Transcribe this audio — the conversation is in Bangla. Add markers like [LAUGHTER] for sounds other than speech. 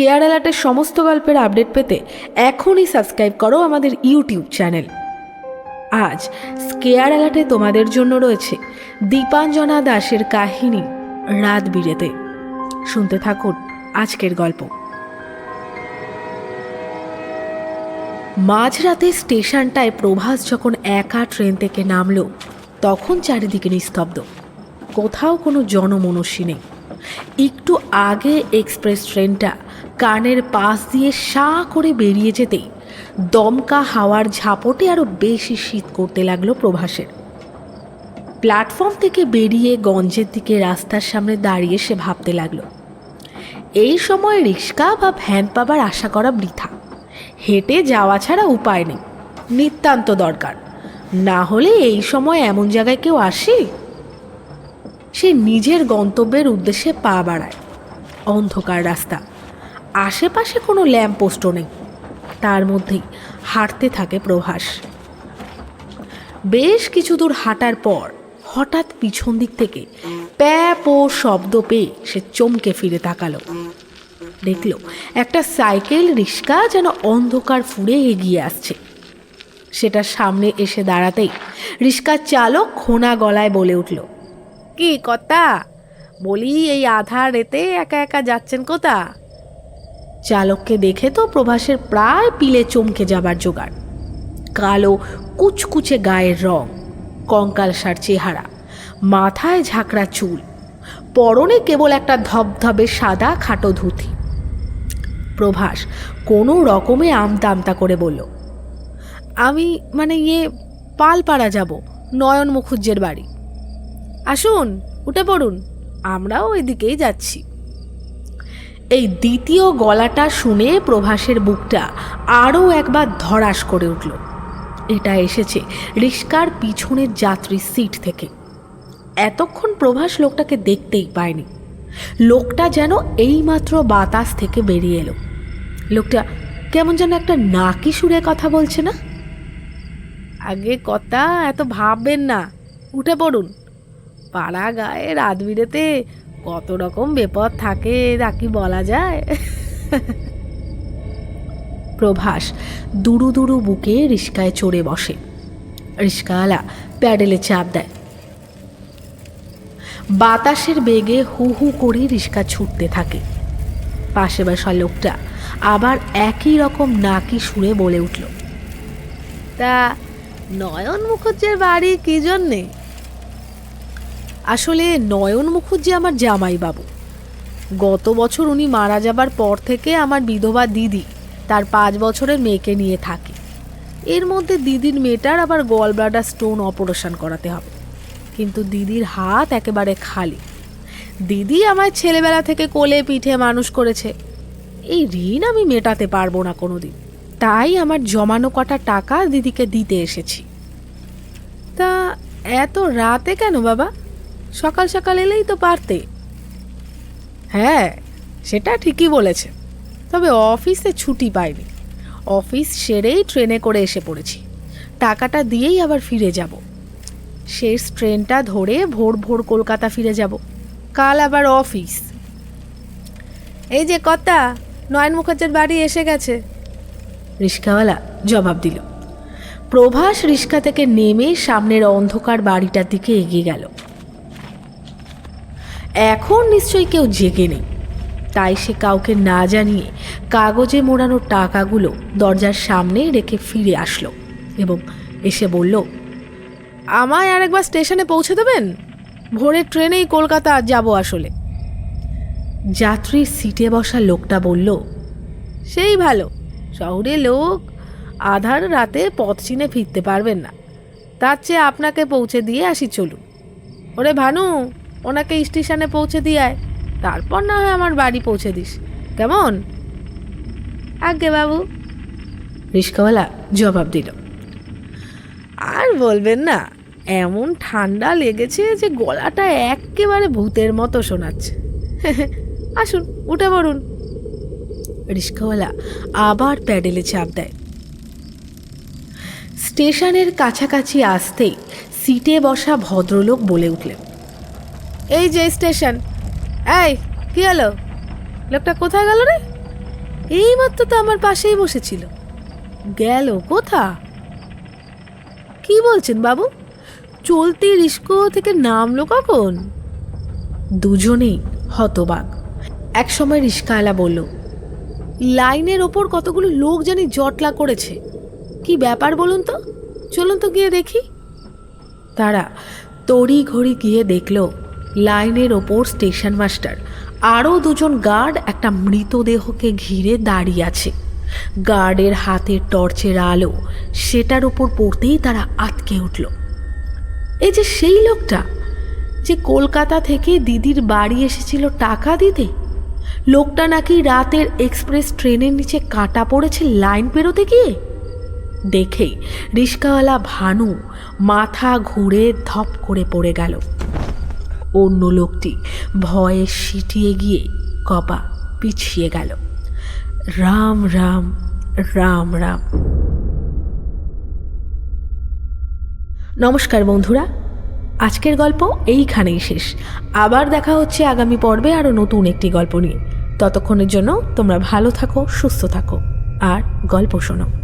স্কেয়ার অ্যালার্টের সমস্ত গল্পের আপডেট পেতে এখনই সাবস্ক্রাইব করো আমাদের ইউটিউব চ্যানেল আজ স্কেয়ার অ্যালার্টে তোমাদের জন্য রয়েছে দীপাঞ্জনা দাসের কাহিনী রাত বিরেতে। শুনতে থাকুন আজকের গল্প। মাঝরাতে স্টেশনটায় প্রভাস যখন একা ট্রেন থেকে নামল, তখন চারিদিকে নিস্তব্ধ। কোথাও কোনো জনমনস্যী নেই। একটু আগে এক্সপ্রেস ট্রেনটা কানের পাশ দিয়ে সাঁ করে বেরিয়ে যেতেই দমকা হাওয়ার ঝাপটে আরও বেশি শীত করতে লাগল প্রভাসের। প্ল্যাটফর্ম থেকে বেরিয়ে গঞ্জের দিকে রাস্তার সামনে দাঁড়িয়ে সে ভাবতে লাগল, এই সময় রিক্সা বা ভ্যান পাবার আশা করা বৃথা। হেঁটে যাওয়া ছাড়া উপায় নেই, নিতান্ত দরকার। না হলে এই সময় এমন জায়গায় কেউ আসে? সে নিজের গন্তব্যের উদ্দেশ্যে পা বাড়ায়, অন্ধকার রাস্তা। আশেপাশে কোনো ল্যাম্পপোস্টও নেই। তার মধ্যেই হাঁটতে থাকে প্রভাস। বেশ কিছু দূর হাঁটার পর হঠাৎ পিছন দিক থেকে প্যাপ ও শব্দ পেয়ে সে চমকে ফিরে তাকালো। দেখল একটা সাইকেল রিক্সা যেন অন্ধকার ফুঁড়ে এগিয়ে আসছে। সেটা সামনে এসে দাঁড়াতেই রিক্সার চালক খোনা গলায় বলে উঠল, কি কথা? বলি এই আধার এতে একা একা যাচ্ছেন কোথা? চালককে দেখে তো প্রভাসের প্রায় পিলে চমকে যাবার জোগাড়। কালো, কুচকুচে গায়ের রং কঙ্কালসার চেহারা, মাথায় ঝাঁকড়া চুল, পরনে কেবল একটা ধবধবে সাদা খাটো ধুতি। প্রভাস কোনো রকমে আমতা আমতা করে বলল, আমি মানে ইয়ে পালপাড়া যাব, নয়ন মুখুজ্জের বাড়ি। আসুন, উঠে পড়ুন, আমরাও ওই দিকেই যাচ্ছি। এই দ্বিতীয় গলাটা শুনে প্রভাসের বুকটা আরও একবার ধরাস করে উঠল। এটা এসেছে রিস্কার পিছনের যাত্রীর সিট থেকে। এতক্ষণ প্রভাস লোকটাকে দেখতেই পায়নি। লোকটা যেন এইমাত্র বাতাস থেকে বেরিয়ে এলো। লোকটা কেমন যেন একটা নাকি সুরে কথা বলছে না? আগে কথা এত ভাববেন না। উঠে পড়ুন। পাড়া গায়ে রাত বিরেতে কত রকম বিপদ থাকে তা কি বলা যায়? প্রভাস দুরু দুরু বুকে রিস্কায় চড়ে বসে। রিস্কাওয়ালা প্যাডেলে চাপ দেয়। বাতাসের বেগে হু হু করে রিস্কা ছুটতে থাকে। পাশে বসা লোকটা আবার একই রকম নাকি সুরে বলে উঠল, তা নয়ন মুখুজ্জের বাড়ি কি জন্যে? আসলে নয়ন মুখুজ্জি আমার জামাইবাবু। গত বছর উনি মারা যাবার পর থেকে আমার বিধবা দিদি তার পাঁচ বছরের মেয়েকে নিয়ে থাকে। এর মধ্যে দিদির মেয়েটার আবার গল ব্লাডার স্টোন অপারেশন করাতে হবে। কিন্তু দিদির হাত একেবারে খালি। দিদি আমায় ছেলেবেলা থেকে কোলে পিঠে মানুষ করেছে। এই ঋণ আমি মেটাতে পারব না কোনো দিন তাই আমার জমানো কটা টাকা দিদিকে দিতে এসেছি। তা এত রাতে কেন বাবা? সকাল সকাল এলেই তো পারতে। হ্যাঁ সেটা ঠিকই বলেছে। তবে অফিসে ছুটি পাইনি। অফিস সেরেই ট্রেনে করে এসে পড়েছি। টাকাটা দিয়েই আবার ফিরে যাব। শেষ ট্রেনটা ধরে ভোর ভোর কলকাতা ফিরে যাব। কাল আবার অফিস। এই যে কর্তা, নয়ন মুখার্জের বাড়ি এসে গেছে। রিস্কাওয়ালা জবাব দিল। প্রভাস রিস্কা থেকে নেমে সামনের অন্ধকার বাড়িটার দিকে এগিয়ে গেল। এখন নিশ্চয়ই কেউ জেগে নেই। তাই সে কাউকে না জানিয়ে কাগজে মোড়ানো টাকাগুলো দরজার সামনে রেখে ফিরে আসলো এবং এসে বলল, আমায় আর একবার স্টেশনে পৌঁছে দেবেন? ভোরের ট্রেনেই কলকাতা যাব আসলে। যাত্রীর সিটে বসা লোকটা বলল, সেই ভালো শহরে লোক আধার রাতে পথ চিনে ফিরতে পারবেন না। তার চেয়ে আপনাকে পৌঁছে দিয়ে আসি, চলুন। ওরে ভানু ওনাকে স্টেশনে পৌঁছে দিয়ে আয়। তারপর না হয় আমার বাড়ি পৌঁছে দিস। কেমন? আগে বাবু। রিস্কাওয়ালা জবাব দিল। আর বলবেন না এমন ঠান্ডা লেগেছে যে গলাটা একেবারে ভূতের মতো শোনাচ্ছে। [LAUGHS] আসুন উঠে পড়ুন। রিস্কাওয়ালা আবার প্যাডেলে চাপ দেয়। স্টেশনের কাছাকাছি আসতেই সিটে বসা ভদ্রলোক বলে উঠলেন। এই যে স্টেশন। এই, কি হলো? লোকটা কোথায় গেল রে? এইমাত্র তো আমার পাশেই বসেছিল। গেল কোথা? কি বলছেন বাবু? চলতি রিস্কো থেকে নামলো কখন? দুজনেই হতবাক। একসময় রিস্কাওয়ালা বলল, লাইনের ওপর কতগুলো লোক জানি জটলা করেছে। কি ব্যাপার বলুন তো? চলুন তো গিয়ে দেখি। তারা তড়ি ঘড়ি গিয়ে দেখল লাইনের ওপর স্টেশন মাস্টার। আরও দুজন গার্ড একটা মৃতদেহকে ঘিরে দাঁড়িয়ে আছে। গার্ডের হাতে টর্চের আলো সেটার ওপর পড়তেই তারা আটকে উঠল। এই যে সেই লোকটা, যে কলকাতা থেকে দিদির বাড়ি এসেছিল টাকা দিতে? লোকটা নাকি রাতের এক্সপ্রেস ট্রেনের নিচে কাটা পড়েছে লাইন পেরোতে গিয়ে? দেখেই রিস্কাওয়ালা ভানু মাথা ঘুরে ধপ করে পড়ে গেল। অন্য লোকটি ভয়ে সিটিয়ে গিয়ে কপা পিছিয়ে গেল। রাম রাম রাম রাম। নমস্কার বন্ধুরা, আজকের গল্প এইখানেই শেষ। আবার দেখা হচ্ছে আগামী পর্বে আরও নতুন একটি গল্প নিয়ে। ততক্ষণের জন্য তোমরা ভালো থাকো, সুস্থ থাকো, আর গল্প শোনো।